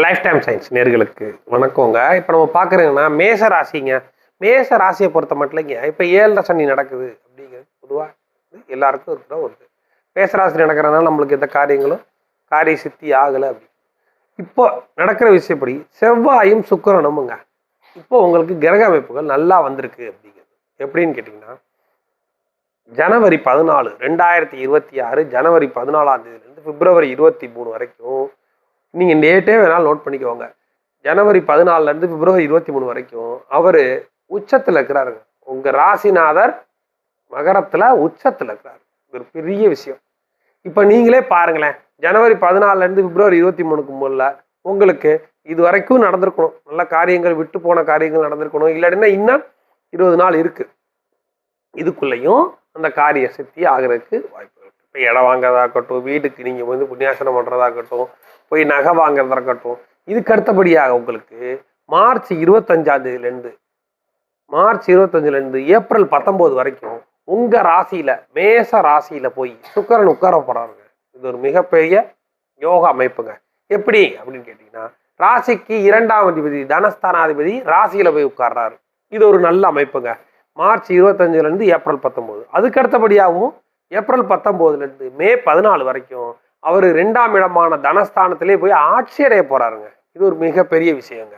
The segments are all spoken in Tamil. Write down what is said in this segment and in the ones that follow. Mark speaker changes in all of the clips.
Speaker 1: லைஃப் டைம் சயின்ஸ் நேர்களுக்கு வணக்கங்க. இப்போ நம்ம பார்க்குறோங்கன்னா மேச ராசிங்க. மேச ராசியை பொறுத்த மட்டும் இல்லைங்க. இப்போ ஏழரை சனி நடக்குது அப்படிங்கிறது பொதுவாக எல்லாருக்கும் இருக்கிற ஒரு இது. மேச ராசி நடக்கிறதுனால நம்மளுக்கு எந்த காரியங்களும் காரிய சித்தி ஆகலை அப்படி. இப்போ நடக்கிற விஷயப்படி செவ்வாயும் சுக்கரனுமுங்க. இப்போ உங்களுக்கு கிரக அமைப்புகள் நல்லா வந்திருக்கு அப்படிங்கிறது. எப்படின்னு கேட்டிங்கன்னா ஜனவரி பதினாலு ரெண்டாயிரத்தி இருபத்தி ஆறு ஜனவரி பதினாலாம் தேதியிலேருந்து பிப்ரவரி இருபத்தி மூணு வரைக்கும் நீங்கள் டேட்டே வேணாலும் நோட் பண்ணிக்கோங்க. ஜனவரி பதினாலுலேருந்து பிப்ரவரி இருபத்தி மூணு வரைக்கும் அவர் உச்சத்தில் இருக்கிறாருங்க. உங்கள் ராசிநாதர் மகரத்தில் உச்சத்தில் இருக்கிறார். ஒரு பெரிய விஷயம். இப்போ நீங்களே பாருங்களேன். ஜனவரி பதினாலுலேருந்து பிப்ரவரி இருபத்தி மூணுக்கு முதல்ல உங்களுக்கு இது வரைக்கும் நடந்திருக்கணும். நல்ல காரியங்கள் விட்டு போன காரியங்கள் நடந்திருக்கணும். இல்லாட்டினா இன்னும் இருபது நாள் இருக்குது இதுக்குள்ளேயும் அந்த காரிய சித்தி ஆகிறதுக்கு வாய்ப்பு இப்போ இடம் வாங்குறதாகட்டும் வீட்டுக்கு நீங்கள் வந்து புண்ணியாசனம் பண்ணுறதாகட்டும் இருக்கட்டும் போய் நகை வாங்குறதா இருக்கட்டும் இதுக்கு அடுத்தபடியாக உங்களுக்கு மார்ச் இருபத்தஞ்சாந்தேதியிலேருந்து மார்ச் இருபத்தஞ்சுலேருந்து ஏப்ரல் பத்தொம்போது வரைக்கும் உங்கள் ராசியில் மேச ராசியில் போய் சுக்கரன் உட்கார போகிறாருங்க இது ஒரு மிகப்பெரிய யோகா அமைப்புங்க. எப்படி அப்படின்னு கேட்டிங்கன்னா ராசிக்கு இரண்டாம் அதிபதி தனஸ்தானாதிபதி ராசியில் போய் உட்கார்றாரு. இது ஒரு நல்ல அமைப்புங்க. மார்ச் இருபத்தஞ்சிலேருந்து ஏப்ரல் பத்தொம்போது. அதுக்கு அடுத்தபடியாகவும் ஏப்ரல் பத்தொம்போதுலேருந்து மே பதினாலு வரைக்கும் அவர் ரெண்டாம் இடமான தனஸ்தானத்திலே போய் ஆட்சி அடைய போகிறாருங்க இது ஒரு மிகப்பெரிய விஷயங்க.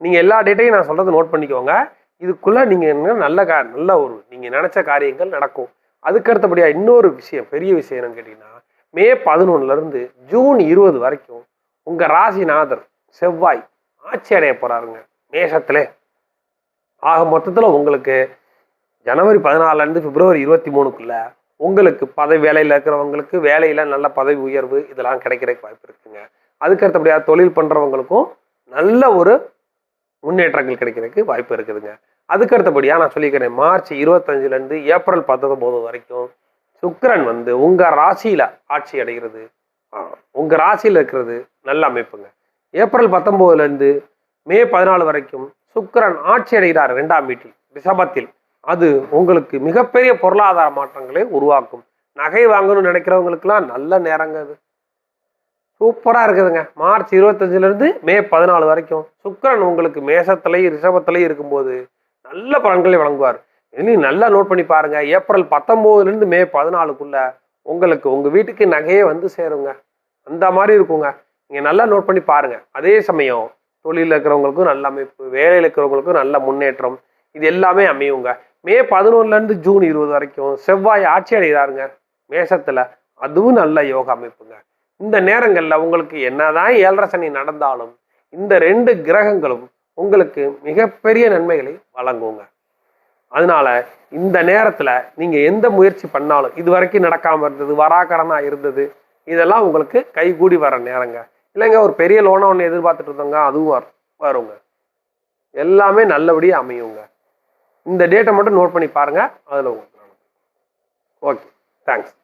Speaker 1: நீங்கள் எல்லா டேட்டையும் நான் சொல்கிறத நோட் பண்ணிக்கோங்க. இதுக்குள்ளே நீங்கள் என்ன நல்ல கா நல்ல ஒரு நீங்கள் நினச்ச காரியங்கள் நடக்கும். அதுக்கு அடுத்தபடியாக இன்னொரு விஷயம் பெரிய விஷயம் என்னன்னு கேட்டிங்கன்னா மே பதினொன்னுலேருந்து ஜூன் இருபது வரைக்கும் உங்கள் ராசிநாதர் செவ்வாய் ஆட்சி அடைய போகிறாருங்க மேஷத்திலே. ஆக மொத்தத்தில் உங்களுக்கு ஜனவரி பதினாலுலேருந்து பிப்ரவரி இருபத்தி மூணுக்குள்ளே உங்களுக்கு பதவி வேலையில் இருக்கிறவங்களுக்கு வேலையில் நல்ல பதவி உயர்வு இதெல்லாம் கிடைக்கிறதுக்கு வாய்ப்பு இருக்குங்க. அதுக்கு அடுத்தபடியாக தொழில் பண்ணுறவங்களுக்கும் நல்ல ஒரு முன்னேற்றங்கள் கிடைக்கிறதுக்கு வாய்ப்பு இருக்குதுங்க. அதுக்கு அடுத்தபடியாக நான் சொல்லிக்கிறேன் மார்ச் இருபத்தஞ்சுலேருந்து ஏப்ரல் பத்தொம்போது வரைக்கும் சுக்கரன் வந்து உங்கள் ராசியில் ஆட்சி அடைகிறது. உங்கள் ராசியில் இருக்கிறது நல்ல அமைப்புங்க. ஏப்ரல் பத்தொம்போதுலேருந்து மே பதினாலு வரைக்கும் சுக்கரன் ஆட்சி அடைகிறார் ரெண்டாம் வீட்டில் ரிஷபத்தில். அது உங்களுக்கு மிகப்பெரிய பொருளாதார மாற்றங்களை உருவாக்கும். நகை வாங்கணும்னு நினைக்கிறவங்களுக்குலாம் நல்ல நேரங்க அது. சூப்பராக இருக்குதுங்க. மார்ச் இருபத்தஞ்சிலேருந்து மே பதினாலு வரைக்கும் சுக்கிரன் உங்களுக்கு மேசத்திலையும் ரிஷபத்திலையும் இருக்கும்போது நல்ல பலன்களை வழங்குவார். இன்னும் நல்லா நோட் பண்ணி பாருங்க. ஏப்ரல் பத்தொம்போதுலேருந்து மே பதினாலுக்குள்ள உங்களுக்கு உங்கள் வீட்டுக்கு நகையே வந்து சேருங்க. அந்த மாதிரி இருக்குங்க. நீங்கள் நல்லா நோட் பண்ணி பாருங்க. அதே சமயம் தொழிலில் இருக்கிறவங்களுக்கும் நல்ல அமைப்பு வேலையில் இருக்கிறவங்களுக்கும் நல்ல முன்னேற்றம். இது எல்லாமே அமையுங்க. மே பதினொன்னுலேருந்து ஜூன் இருபது வரைக்கும் செவ்வாய் ஆட்சி அடைகிறாருங்க. மேசத்தில் அதுவும் நல்ல யோகா அமைப்புங்க. இந்த நேரங்களில் உங்களுக்கு என்னதான் ஏழரை சனி நடந்தாலும் இந்த ரெண்டு கிரகங்களும் உங்களுக்கு மிகப்பெரிய நன்மைகளை வழங்குங்க. அதனால இந்த நேரத்தில் நீங்கள் எந்த முயற்சி பண்ணாலும் இது வரைக்கும் நடக்காமல் இருந்தது வராக்கடனாக இருந்தது இதெல்லாம் உங்களுக்கு கைகூடி வர நேரங்க. இல்லைங்க ஒரு பெரிய லோனை ஒன்று எதிர்பார்த்துட்டு இருந்தோங்க அதுவும் வரும் வருங்க. எல்லாமே நல்லபடியாக அமையுங்க. இந்த டேட்டை மட்டும் நோட் பண்ணி பாருங்கள் அதில் உங்களுக்கு ஓகே தேங்க்ஸ்